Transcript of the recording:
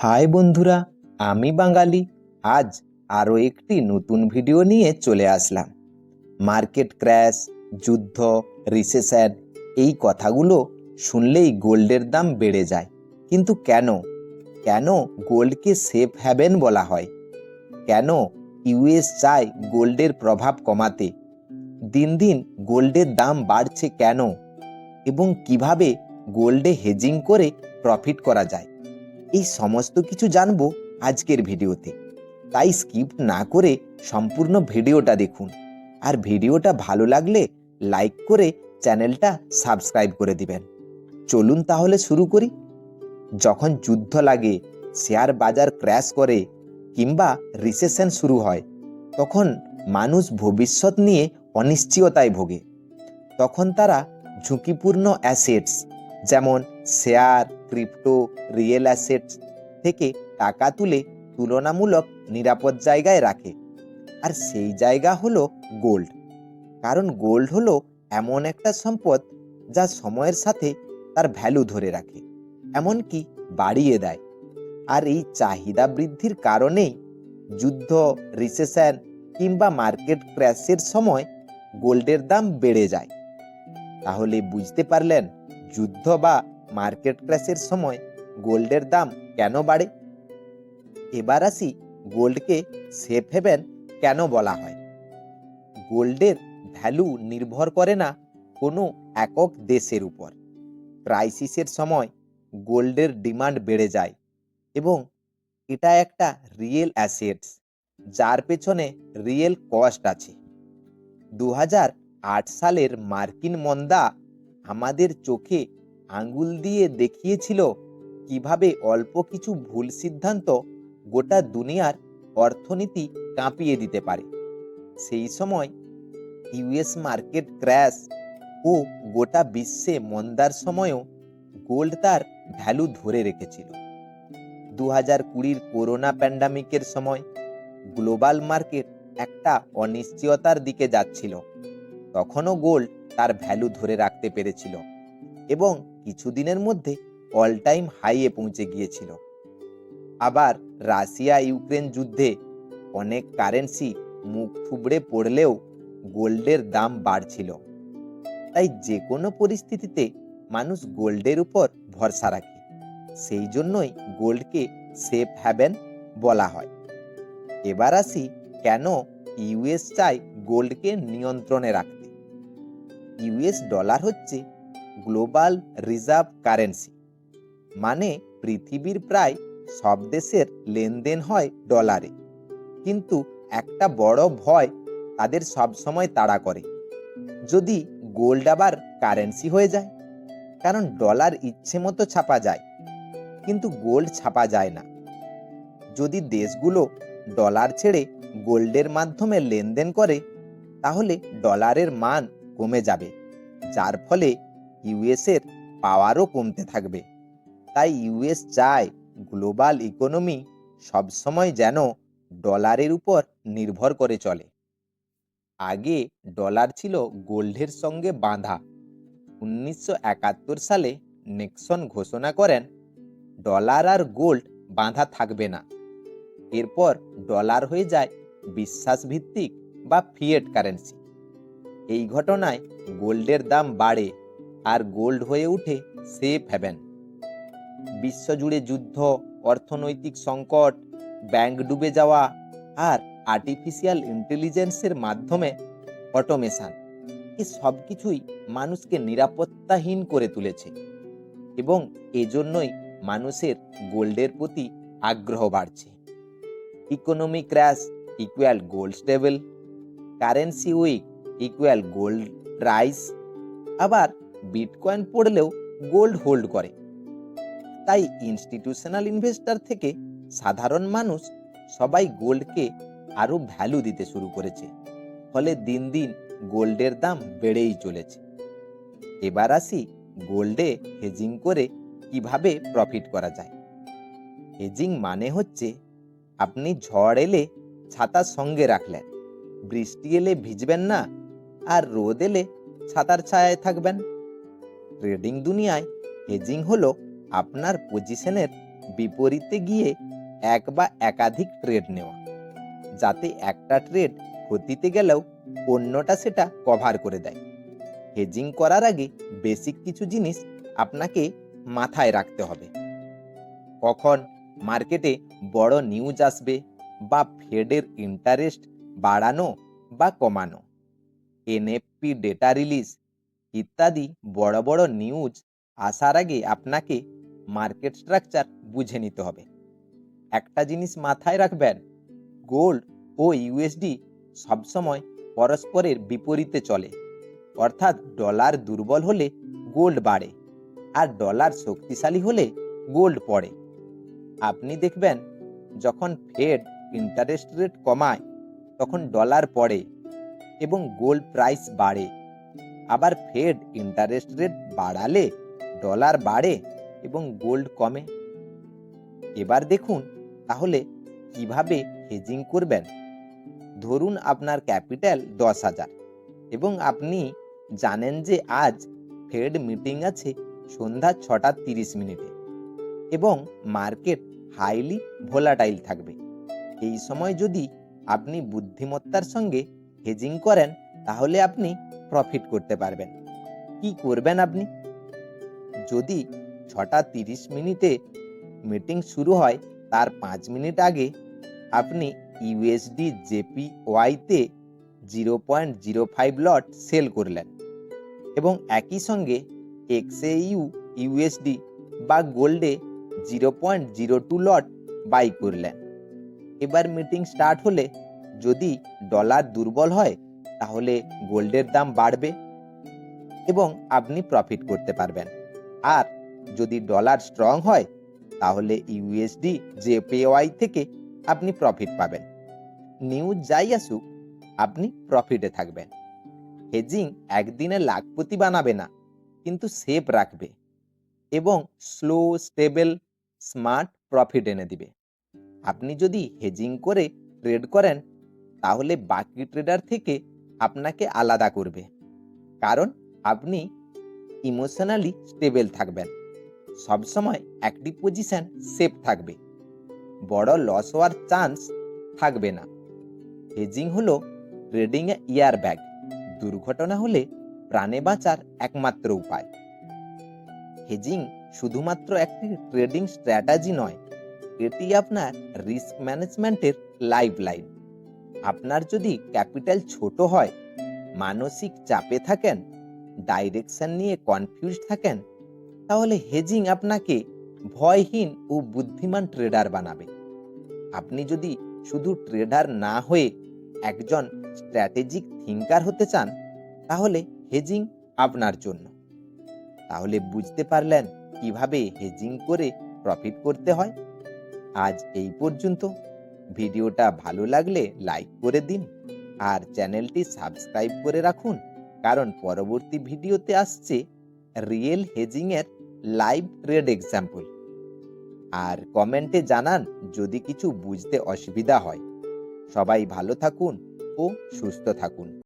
High বন্ধুরা, আমি বাঙালি। আজ আরও একটি নতুন ভিডিও নিয়ে চলে আসলাম। মার্কেট ক্র্যাশ, যুদ্ধ, রিসেশন এই কথাগুলো শুনলেই গোল্ডের দাম বেড়ে যায়। কিন্তু কেন? কেন গোল্ডকে সেফ হ্যাভেন বলা হয়? কেন ইউএস চায় গোল্ডের প্রভাব কমাতে? দিন দিন গোল্ডের দাম বাড়ছে কেন? এবং কীভাবে গোল্ডে হেজিং করে প্রফিট করা যায়? এই সমস্ত কিছু জানব আজকের ভিডিওতে। তাই স্কিপ না করে সম্পূর্ণ ভিডিওটা দেখুন। আর ভিডিওটা ভালো লাগলে লাইক করে চ্যানেলটা সাবস্ক্রাইব করে দিবেন। চলুন তাহলে শুরু করি। যখন যুদ্ধ লাগে শেয়ার বাজার ক্র্যাশ করে, কিংবা রিসেশন শুরু হয়, তখন মানুষ ভবিষ্যৎ নিয়ে অনিশ্চয়তায় ভোগে। তখন তারা ঝুঁকিপূর্ণ অ্যাসেটস যেমন শেয়ার, ক্রিপ্টো, রিয়েল অ্যাসেটস থেকে টাকা তুলে তুলনামূলক নিরাপদ জায়গায় রাখে। আর সেই জায়গা হলো গোল্ড। কারণ গোল্ড হলো এমন একটা সম্পদ যা সময়ের সাথে তার ভ্যালু ধরে রাখে, এমনকি বাড়িয়ে দেয়। আর এই চাহিদা বৃদ্ধির কারণেই যুদ্ধ রিসেশন কিংবা মার্কেট ক্র্যাশের সময় গোল্ডের দাম বেড়ে যায়। তাহলে বুঝতে পারলেন যুদ্ধ বা মার্কেট ক্র্যাশের সময় গোল্ডের দাম কেন বাড়ে? এবার আসি গোল্ডকে সেফ হেভেন কেন বলা হয়? গোল্ডের ভ্যালু নির্ভর করে না কোনো একক দেশের উপর। ক্রাইসিসের সময় গোল্ডের ডিমান্ড বেড়ে যায় এবং এটা একটা রিয়েল অ্যাসেটস, যার পেছনে রিয়েল কস্ট আছে। দু সালের মার্কিন মন্দা আমাদের চোখে আঙ্গুল দিয়ে দেখিয়েছিল কীভাবে অল্প কিছু ভুল সিদ্ধান্ত গোটা দুনিয়ার অর্থনীতি কাঁপিয়ে দিতে পারে। সেই সময় ইউএস মার্কেট ক্র্যাশ ও গোটা বিশ্বে মন্দার সময়ও গোল্ড তার ভ্যালু ধরে রেখেছিল। দু হাজার কুড়ির করোনা প্যান্ডামিকের সময় গ্লোবাল মার্কেট একটা অনিশ্চয়তার দিকে যাচ্ছিল। তখনও গোল্ড তার ভ্যালু ধরে রাখতে পেরেছিল এবং কিছুদিনের মধ্যে অল টাইম হাইয়ে পৌঁছে গিয়েছিল। আবার রাশিয়া ইউক্রেন যুদ্ধে অনেক কারেন্সি মুখ থুবড়ে পড়লেও গোল্ডের দাম বাড়ছিল। তাই যে কোনো পরিস্থিতিতে মানুষ গোল্ডের উপর ভরসা রাখে। সেই জন্যই গোল্ডকে সেফ হ্যাভেন বলা হয়। এবার আসি কেন ইউএস চায় গোল্ডকে নিয়ন্ত্রণে রাখতে। ইউএস ডলার হচ্ছে গ্লোবাল রিজার্ভ কারেন্সি। মানে পৃথিবীর প্রায় সব দেশের লেনদেন হয় ডলারে। কিন্তু একটা বড় ভয় তাদের সব সময় তাড়া করে। যদি গোল্ড আবার কারেন্সি হয়ে যায়, কারণ ডলার ইচ্ছে মতো ছাপা যায়, কিন্তু গোল্ড ছাপা যায় না। যদি দেশগুলো ডলার ছেড়ে গোল্ডের মাধ্যমে লেনদেন করে, তাহলে ডলারের মান কমে যাবে, যার ফলে ইউএসের পাওয়ারও কমতে থাকবে। তাই ইউএস চায় গ্লোবাল ইকোনমি সবসময় যেন ডলারের উপর নির্ভর করে চলে। আগে ডলার ছিল গোল্ডের সঙ্গে বাঁধা। উনিশশো একাত্তর সালে নেক্সন ঘোষণা করেন ডলার আর গোল্ড বাঁধা থাকবে না। এরপর ডলার হয়ে যায় বিশ্বাসভিত্তিক বা ফিয়েট কারেন্সি এই ঘটনায় গোল্ডের দাম বাড়ে। আর গোল্ড হয়ে ওঠে সেফ হ্যাভেন। বিশ্বজুড়ে যুদ্ধ, অর্থনৈতিক সংকট, ব্যাংক ডুবে যাওয়া আর আর্টিফিশিয়াল ইন্টেলিজেন্সের মাধ্যমে অটোমেশন এ সব কিছুই মানুষকে নিরাপত্তাহীন করে তুলেছে এবং এজন্যই মানুষের গোল্ডের প্রতি আগ্রহ বাড়ছে। Economy crash equal gold stable currency weak equal gold rise আবার বিটকয়েন পড়লেও গোল্ড হোল্ড করে। তাই ইনস্টিটিউশনাল ইনভেস্টর থেকে সাধারণ মানুষ সবাই গোল্ডকে আরও ভ্যালু দিতে শুরু করেছে। ফলে দিন দিন গোল্ডের দাম বেড়েই চলেছে। এবার আসি গোল্ডে হেজিং করে কীভাবে প্রফিট করা যায়। হেজিং মানে হচ্ছে আপনি ঝড় এলে ছাতা সঙ্গে রাখলেন, বৃষ্টি এলে ভিজবেন না, আর রোদ এলে ছাতার ছায়ায় থাকবেন। ট্রেডিং দুনিয়ায় হেজিং হলো আপনার পজিশনের বিপরীতে গিয়ে এক বা একাধিক ট্রেড নেওয়া, যাতে একটা ট্রেড ক্ষতিতে গেলেও অন্যটা সেটা কভার করে দেয়। হেজিং করার আগে বেসিক কিছু জিনিস আপনাকে মাথায় রাখতে হবে। কখন মার্কেটে বড় নিউজ আসবে বা ফেডের ইন্টারেস্ট বাড়ানো বা কমানো এনএফপি ডেটা রিলিজ ইত্যাদি বড় বড় নিউজ আসার আগে আপনাকে মার্কেট স্ট্রাকচার বুঝে নিতে হবে। একটা জিনিস মাথায় রাখবেন গোল্ড ও ইউএসডি সবসময় পরস্পরের বিপরীতে চলে। অর্থাৎ ডলার দুর্বল হলে গোল্ড বাড়ে আর ডলার শক্তিশালী হলে গোল্ড পড়ে। আপনি দেখবেন, যখন ফেড ইন্টারেস্ট রেট কমায়, তখন ডলার পড়ে এবং গোল্ড প্রাইস বাড়ে। আবার ফেড ইন্টারেস্ট রেট বাড়ালে ডলার বাড়ে এবং গোল্ড কমে। এবার দেখুন তাহলে কীভাবে হেজিং করবেন? ধরুন আপনার ক্যাপিটাল দশ হাজার এবং আপনি জানেন যে আজ ফেড মিটিং আছে সন্ধ্যা ছটা তিরিশ মিনিটে এবং মার্কেট হাইলি ভোলাটাইল থাকবে। এই সময় যদি আপনি বুদ্ধিমত্তার সঙ্গে হেজিং করেন, তাহলে আপনি প্রফিট করতে পারবেন। কি করবেন আপনি? যদি ছটা তিরিশ মিনিটে মিটিং শুরু হয়, তার পাঁচ মিনিট আগে আপনি USD JP ওয়াইতে zero point zero five lot sell করলেন এবং একই সঙ্গে এক্সএইউ ইউএসডি বা গোল্ডে zero point zero two lot buy করলেন। এবার মিটিং স্টার্ট হলে যদি ডলার দুর্বল হয় তাহলে গোল্ডের দাম বাড়বে এবং আপনি প্রফিট করতে পারবেন। আর যদি ডলার স্ট্রং হয়, তাহলে ইউএসডি জেপিওয়াই থেকে আপনি প্রফিট পাবেন। নিউজ যাই আসুক, আপনি প্রফিটে থাকবেন। হেজিং একদিনে লাখপতি বানাবে না, কিন্তু সেফ রাখবে এবং স্লো স্টেবল স্মার্ট প্রফিট এনে দিবে। আপনি যদি হেজিং করে ট্রেড করেন, তাহলে বাকি ট্রেডার থেকে আপনাকে আলাদা করবে। কারণ আপনি ইমোশনালি স্টেবল থাকবেন। সবসময় একটি পজিশন সেফ থাকবে। বড় লস হওয়ার চান্স থাকবে না। হেজিং হলো ট্রেডিংয়ে ইয়ার ব্যাগ দুর্ঘটনা হলে প্রাণে বাঁচার একমাত্র উপায়। হেজিং শুধুমাত্র একটি ট্রেডিং স্ট্র্যাটেজি নয়, এটি আপনার রিস্ক ম্যানেজমেন্টের লাইফ লাইন আপনার যদি ক্যাপিটাল ছোট হয়, মানসিক চাপে থাকেন ডাইরেকশন নিয়ে কনফিউজ থাকেন, তাহলে হেজিং আপনাকে ভয়হীন ও বুদ্ধিমান ট্রেডার বানাবে। আপনি যদি শুধু ট্রেডার না হয়ে একজন স্ট্র্যাটেজিক থিঙ্কার হতে চান, তাহলে হেজিং আপনার জন্য। তাহলে বুঝতে পারলেন কীভাবে হেজিং করে প্রফিট করতে হয়? আজ এই পর্যন্ত। ভিডিওটা ভালো লাগলে লাইক করে দিন আর চ্যানেলটি সাবস্ক্রাইব করে রাখুন, কারণ পরবর্তী ভিডিওতে আসছে রিয়েল হেজিংয়ের লাইভ ট্রেড এক্সাম্পল আর কমেন্টে জানান যদি কিছু বুঝতে অসুবিধা হয়। সবাই ভালো থাকুন ও সুস্থ থাকুন।